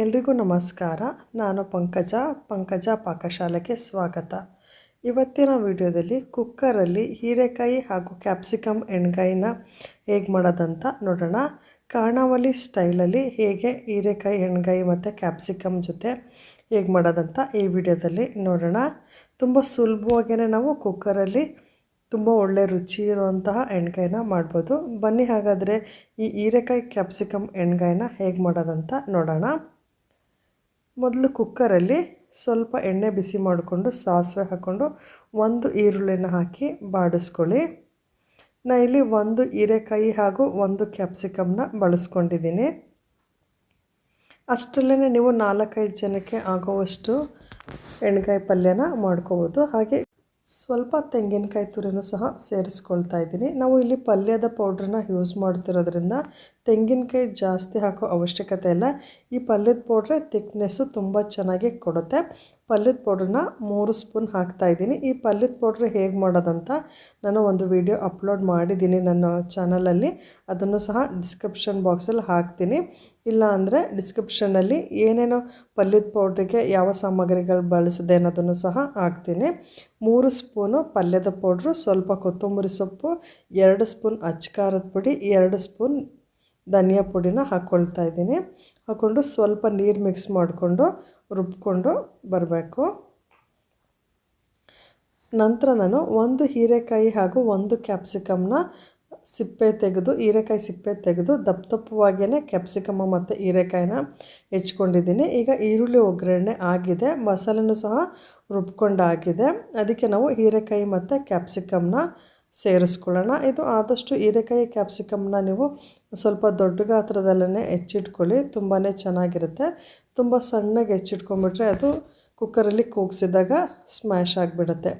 ಎಲ್ರಿಗೂ ನಮಸ್ಕಾರ. ನಾನು ಪಂಕಜ ಪಂಕಜ ಪಾಕಶಾಲೆಗೆ ಸ್ವಾಗತ. ಇವತ್ತಿನ ವಿಡಿಯೋದಲ್ಲಿ ಕುಕ್ಕರಲ್ಲಿ ಹೀರೆಕಾಯಿ ಹಾಗೂ ಕ್ಯಾಪ್ಸಿಕಮ್ ಎಣ್ಗಾಯಿನ ಹೇಗೆ ಮಾಡೋದಂತ ನೋಡೋಣ. ಕಾಣಾವಲಿ ಸ್ಟೈಲಲ್ಲಿ ಹೇಗೆ ಹೀರೆಕಾಯಿ, ಎಣ್ಗಾಯಿ ಮತ್ತು ಕ್ಯಾಪ್ಸಿಕಮ್ ಜೊತೆ ಹೇಗೆ ಮಾಡೋದಂತ ಈ ವಿಡಿಯೋದಲ್ಲಿ ನೋಡೋಣ. ತುಂಬ ಸುಲಭವಾಗಿಯೇ ನಾವು ಕುಕ್ಕರಲ್ಲಿ ತುಂಬ ಒಳ್ಳೆ ರುಚಿ ಇರುವಂತಹ ಎಣ್ಗಾಯಿನ ಮಾಡ್ಬೋದು. ಬನ್ನಿ ಹಾಗಾದರೆ ಈ ಹೀರೆಕಾಯಿ, ಕ್ಯಾಪ್ಸಿಕಮ್, ಎಣ್ಗಾಯಿನ ಹೇಗೆ ಮಾಡೋದಂತ ನೋಡೋಣ. ಮೊದಲು ಕುಕ್ಕರಲ್ಲಿ ಸ್ವಲ್ಪ ಎಣ್ಣೆ ಬಿಸಿ ಮಾಡಿಕೊಂಡು ಸಾಸಿವೆ ಹಾಕ್ಕೊಂಡು ಒಂದು ಈರುಳ್ಳಿನ ಹಾಕಿ ಬಾಡಿಸ್ಕೊಳ್ಳಿ. ನಾ ಇಲ್ಲಿ ಒಂದು ಹೀರೆಕಾಯಿ ಹಾಗೂ ಒಂದು ಕ್ಯಾಪ್ಸಿಕಮ್ನ ಬಳಸ್ಕೊಂಡಿದ್ದೀನಿ. ಅಷ್ಟರಲ್ಲೇ ನೀವು ನಾಲ್ಕೈದು ಜನಕ್ಕೆ ಆಗುವಷ್ಟು ಎಣ್ಗಾಯಿ ಪಲ್ಯನ ಮಾಡ್ಕೋಬೋದು. ಹಾಗೆ ಸ್ವಲ್ಪ ತೆಂಗಿನಕಾಯಿ ತುರಿನೂ ಸಹ ಸೇರಿಸ್ಕೊಳ್ತಾ ಇದ್ದೀನಿ. ನಾವು ಇಲ್ಲಿ ಪಲ್ಯದ ಪೌಡ್ರನ್ನ ಯೂಸ್ ಮಾಡ್ತಿರೋದ್ರಿಂದ ತೆಂಗಿನಕಾಯಿ ಜಾಸ್ತಿ ಹಾಕೋ ಅವಶ್ಯಕತೆ ಇಲ್ಲ. ಈ ಪಲ್ಯದ ಪೌಡ್ರೆ ತಿಕ್ನೆಸ್ಸು ತುಂಬ ಚೆನ್ನಾಗಿ ಕೊಡುತ್ತೆ. ಪಲ್ಯದ ಪೌಡ್ರನ್ನ ಮೂರು ಸ್ಪೂನ್ ಹಾಕ್ತಾ ಇದ್ದೀನಿ. ಈ ಪಲ್ಯದ ಪೌಡ್ರ್ ಹೇಗೆ ಮಾಡೋದಂತ ನಾನು ಒಂದು ವಿಡಿಯೋ ಅಪ್ಲೋಡ್ ಮಾಡಿದ್ದೀನಿ ನನ್ನ ಚಾನಲಲ್ಲಿ. ಅದನ್ನು ಸಹ ಡಿಸ್ಕ್ರಿಪ್ಷನ್ ಬಾಕ್ಸಲ್ಲಿ ಹಾಕ್ತೀನಿ. ಇಲ್ಲ ಅಂದರೆ ಡಿಸ್ಕ್ರಿಪ್ಷನಲ್ಲಿ ಏನೇನೋ ಪಲ್ಯದ ಪೌಡ್ರಿಗೆ ಯಾವ ಸಾಮಗ್ರಿಗಳು ಬಳಸಿದೆ ಅನ್ನೋದನ್ನು ಸಹ ಹಾಕ್ತೀನಿ. ಮೂರು ಸ್ಪೂನು ಪಲ್ಯದ ಪೌಡ್ರು, ಸ್ವಲ್ಪ ಕೊತ್ತಂಬರಿ ಸೊಪ್ಪು, ಎರಡು ಸ್ಪೂನ್ ಅಚ್ಕಾರದ ಪುಡಿ, ಎರಡು ಸ್ಪೂನ್ ಧನಿಯಾ ಪುಡಿನ ಹಾಕ್ಕೊಳ್ತಾ ಇದ್ದೀನಿ. ಹಾಕ್ಕೊಂಡು ಸ್ವಲ್ಪ ನೀರು ಮಿಕ್ಸ್ ಮಾಡಿಕೊಂಡು ರುಬ್ಕೊಂಡು ಬರಬೇಕು. ನಂತರ ನಾನು ಒಂದು ಹೀರೆಕಾಯಿ ಹಾಗೂ ಒಂದು ಕ್ಯಾಪ್ಸಿಕಮ್ನ ಸಿಪ್ಪೆ ತೆಗೆದು, ಹೀರೆಕಾಯಿ ಸಿಪ್ಪೆ ತೆಗೆದು ದಪ್ಪ ದಪ್ಪವಾಗಿಯೇ ಕ್ಯಾಪ್ಸಿಕಮ್ಮ ಮತ್ತು ಹೀರೆಕಾಯಿನ ಹೆಚ್ಕೊಂಡಿದ್ದೀನಿ. ಈಗ ಈರುಳ್ಳಿ, ಒಗ್ಗರಣೆ ಆಗಿದೆ. ಮಸಾಲೆನೂ ಸಹ ರುಬ್ಕೊಂಡಾಗಿದೆ. ಅದಕ್ಕೆ ನಾವು ಹೀರೆಕಾಯಿ ಮತ್ತು ಕ್ಯಾಪ್ಸಿಕಮ್ನ ಸೇರಿಸ್ಕೊಳ್ಳೋಣ. ಇದು ಆದಷ್ಟು ಹೀರೆಕಾಯಿ, ಕ್ಯಾಪ್ಸಿಕಮ್ನ ನೀವು ಸ್ವಲ್ಪ ದೊಡ್ಡ ಗಾತ್ರದಲ್ಲೇ ಹೆಚ್ಚಿಟ್ಕೊಳ್ಳಿ. ತುಂಬಾ ಚೆನ್ನಾಗಿರುತ್ತೆ. ತುಂಬ ಸಣ್ಣಗೆ ಹೆಚ್ಚಿಟ್ಕೊಂಬಿಟ್ರೆ ಅದು ಕುಕ್ಕರಲ್ಲಿ ಕೂಗಿಸಿದಾಗ ಸ್ಮ್ಯಾಶ್ ಆಗಿಬಿಡುತ್ತೆ.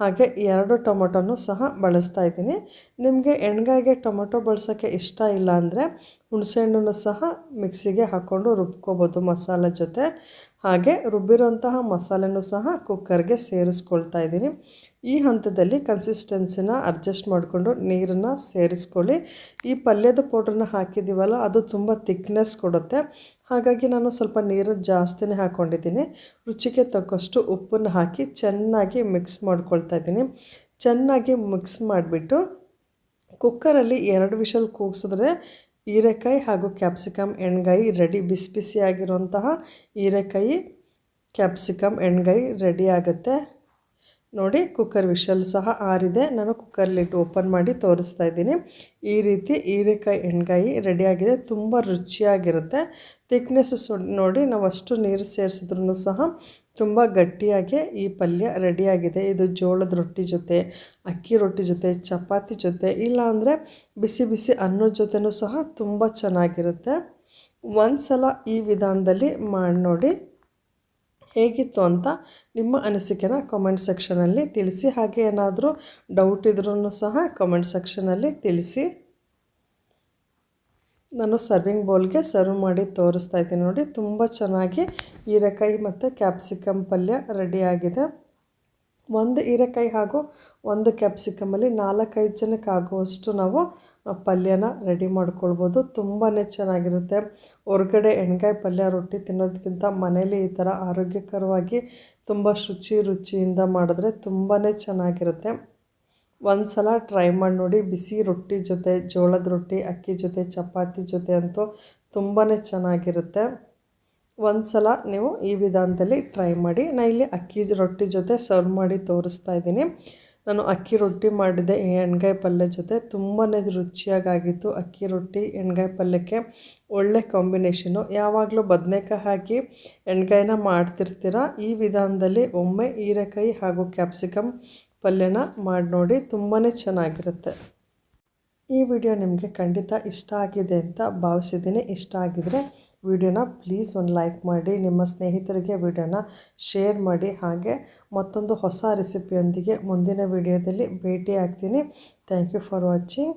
ಹಾಗೆ ಎರಡು ಟೊಮೊಟೊನೂ ಸಹ ಬಳಸ್ತಾ ಇದ್ದೀನಿ. ನಿಮಗೆ ಎಣ್ಗಾಯಿಗೆ ಟೊಮೊಟೊ ಬಳಸೋಕ್ಕೆ ಇಷ್ಟ ಇಲ್ಲ ಅಂದರೆ ಹುಣಸೆಹಣ್ಣನ್ನು ಸಹ ಮಿಕ್ಸಿಗೆ ಹಾಕ್ಕೊಂಡು ರುಬ್ಕೋಬೋದು ಮಸಾಲೆ ಜೊತೆ. ಹಾಗೆ ರುಬ್ಬಿರೋಂತಹ ಮಸಾಲೆನೂ ಸಹ ಕುಕ್ಕರ್ಗೆ ಸೇರಿಸ್ಕೊಳ್ತಾ ಇದ್ದೀನಿ. ಈ ಹಂತದಲ್ಲಿ ಕನ್ಸಿಸ್ಟೆನ್ಸಿನ ಅಡ್ಜಸ್ಟ್ ಮಾಡಿಕೊಂಡು ನೀರನ್ನು ಸೇರಿಸ್ಕೊಳ್ಳಿ. ಈ ಪಲ್ಯದ ಪೌಡ್ರನ್ನ ಹಾಕಿದ್ದೀವಲ್ಲ, ಅದು ತುಂಬ ತಿಕ್ನೆಸ್ ಕೊಡುತ್ತೆ. ಹಾಗಾಗಿ ನಾನು ಸ್ವಲ್ಪ ನೀರು ಜಾಸ್ತಿನೇ ಹಾಕ್ಕೊಂಡಿದ್ದೀನಿ ರುಚಿಗೆ ತಕ್ಕಷ್ಟು ಉಪ್ಪನ್ನು ಹಾಕಿ ಚೆನ್ನಾಗಿ ಮಿಕ್ಸ್ ಮಾಡ್ಕೊಳ್ತಾ ಇದ್ದೀನಿ. ಚೆನ್ನಾಗಿ ಮಿಕ್ಸ್ ಮಾಡಿಬಿಟ್ಟು ಕುಕ್ಕರಲ್ಲಿ ಎರಡು ವಿಷಲ್ ಕೂಗಿಸಿದ್ರೆ ಹೀರೆಕಾಯಿ ಹಾಗೂ ಕ್ಯಾಪ್ಸಿಕಮ್ ಎಣ್ಗಾಯಿ ರೆಡಿ ಬಿಸಿ, ಬಿಸಿಯಾಗಿರುವಂತಹ ಹೀರೆಕಾಯಿ ಕ್ಯಾಪ್ಸಿಕಮ್ ಎಣ್ಗಾಯಿ ರೆಡಿ ಆಗುತ್ತೆ. ನೋಡಿ ಕುಕ್ಕರ್ ವಿಷಲ್ ಸಹ ಆರಿದೆ. ನಾನು ಕುಕ್ಕರ್ಲಿಟ್ಟು ಓಪನ್ ಮಾಡಿ ತೋರಿಸ್ತಾ ಇದ್ದೀನಿ. ಈ ರೀತಿ ಹೀರೆಕಾಯಿ, ಎಣ್ಗಾಯಿ ರೆಡಿಯಾಗಿದೆ ತುಂಬ ರುಚಿಯಾಗಿರುತ್ತೆ. ತಿಕ್ನೆಸ್ಸು ಸು ನೋಡಿ, ನಾವು ಅಷ್ಟು ನೀರು ಸೇರಿಸಿದ್ರೂ ಸಹ ತುಂಬ ಗಟ್ಟಿಯಾಗಿ ಈ ಪಲ್ಯ ರೆಡಿಯಾಗಿದೆ ಇದು ಜೋಳದ ರೊಟ್ಟಿ ಜೊತೆ, ಅಕ್ಕಿ ರೊಟ್ಟಿ ಜೊತೆ, ಚಪಾತಿ ಜೊತೆ, ಇಲ್ಲಾಂದರೆ ಬಿಸಿ ಬಿಸಿ ಅನ್ನದ ಜೊತೆನೂ ಸಹ ತುಂಬ ಚೆನ್ನಾಗಿರುತ್ತೆ. ಒಂದು ಸಲ ಈ ವಿಧಾನದಲ್ಲಿ ಮಾಡಿ ನೋಡಿ. ಹೇಗಿತ್ತು ಅಂತ ನಿಮ್ಮ ಅನಿಸಿಕೆನ ಕಾಮೆಂಟ್ ಸೆಕ್ಷನಲ್ಲಿ ತಿಳಿಸಿ. ಹಾಗೆ ಏನಾದರೂ ಡೌಟ್ ಇದ್ರೂ ಸಹ ಕಮೆಂಟ್ ಸೆಕ್ಷನಲ್ಲಿ ತಿಳಿಸಿ. ನಾನು ಸರ್ವಿಂಗ್ ಬೌಲ್ಗೆ ಸರ್ವ್ ಮಾಡಿ ತೋರಿಸ್ತಾ ಇದ್ದೀನಿ ನೋಡಿ. ತುಂಬ ಚೆನ್ನಾಗಿ ಹೀರೆಕಾಯಿ ಮತ್ತು ಕ್ಯಾಪ್ಸಿಕಮ್ ಪಲ್ಯ ರೆಡಿಯಾಗಿದೆ ಒಂದು ಹೀರೆಕಾಯಿ ಹಾಗೂ ಒಂದು ಕ್ಯಾಪ್ಸಿಕಮಲ್ಲಿ ನಾಲ್ಕೈದು ಜನಕ್ಕೆ ಆಗುವಷ್ಟು ನಾವು ಪಲ್ಯನ ರೆಡಿ ಮಾಡ್ಕೊಳ್ಬೋದು. ತುಂಬಾ ಚೆನ್ನಾಗಿರುತ್ತೆ. ಹೊರಗಡೆ ಎಣ್ಗಾಯಿ ಪಲ್ಯ ರೊಟ್ಟಿ ತಿನ್ನೋದಕ್ಕಿಂತ ಮನೇಲಿ ಈ ಥರ ಆರೋಗ್ಯಕರವಾಗಿ ತುಂಬ ಶುಚಿ ರುಚಿಯಿಂದ ಮಾಡಿದ್ರೆ ತುಂಬಾ ಚೆನ್ನಾಗಿರುತ್ತೆ. ಒಂದು ಸಲ ಟ್ರೈ ಮಾಡಿ ನೋಡಿ, ಬಿಸಿ ರೊಟ್ಟಿ ಜೊತೆ, ಜೋಳದ ರೊಟ್ಟಿ, ಅಕ್ಕಿ ಜೊತೆ, ಚಪಾತಿ ಜೊತೆ ಅಂತೂ ತುಂಬಾ ಚೆನ್ನಾಗಿರುತ್ತೆ. ಒಂದು ಸಲ ನೀವು ಈ ವಿಧಾನದಲ್ಲಿ ಟ್ರೈ ಮಾಡಿ. ನಾನು ಇಲ್ಲಿ ಅಕ್ಕಿ ರೊಟ್ಟಿ ಜೊತೆ ಸರ್ವ್ ಮಾಡಿ ತೋರಿಸ್ತಾ ಇದ್ದೀನಿ. ನಾನು ಅಕ್ಕಿ ರೊಟ್ಟಿ ಮಾಡಿದೆ ಎಣ್ಗಾಯಿ ಪಲ್ಯ ಜೊತೆ ತುಂಬಾ ರುಚಿಯಾಗಿತ್ತು ಅಕ್ಕಿ ರೊಟ್ಟಿ, ಎಣ್ಗಾಯಿ ಪಲ್ಯಕ್ಕೆ. ಒಳ್ಳೆ ಕಾಂಬಿನೇಷನು ಯಾವಾಗಲೂ ಬದನೆಕಾಯಿ ಹಾಕಿ ಎಣ್ಗಾಯಿನ ಮಾಡ್ತಿರ್ತೀರ. ಈ ವಿಧಾನದಲ್ಲಿ ಒಮ್ಮೆ ಹೀರೆಕಾಯಿ ಹಾಗೂ ಕ್ಯಾಪ್ಸಿಕಮ್ ಪಲ್ಯನ ಮಾಡಿ ನೋಡಿ ತುಂಬಾ ಚೆನ್ನಾಗಿರುತ್ತೆ. ಈ ವಿಡಿಯೋ ನಿಮಗೆ ಖಂಡಿತ ಇಷ್ಟ ಆಗಿದೆ ಅಂತ ಭಾವಿಸಿದ್ದೀನಿ. ಇಷ್ಟ ಆಗಿದರೆ ವಿಡಿಯೋನ ಪ್ಲೀಸ್ ಒಂದು ಲೈಕ್ ಮಾಡಿ, ನಿಮ್ಮ ಸ್ನೇಹಿತರಿಗೆ ವಿಡಿಯೋನ ಶೇರ್ ಮಾಡಿ. ಹಾಗೆ ಮತ್ತೊಂದು ಹೊಸ ರೆಸಿಪಿಯೊಂದಿಗೆ ಮುಂದಿನ ವಿಡಿಯೋದಲ್ಲಿ ಭೇಟಿ ಆಗ್ತೀನಿ ಥ್ಯಾಂಕ್ ಯು ಫಾರ್ ವಾಚಿಂಗ್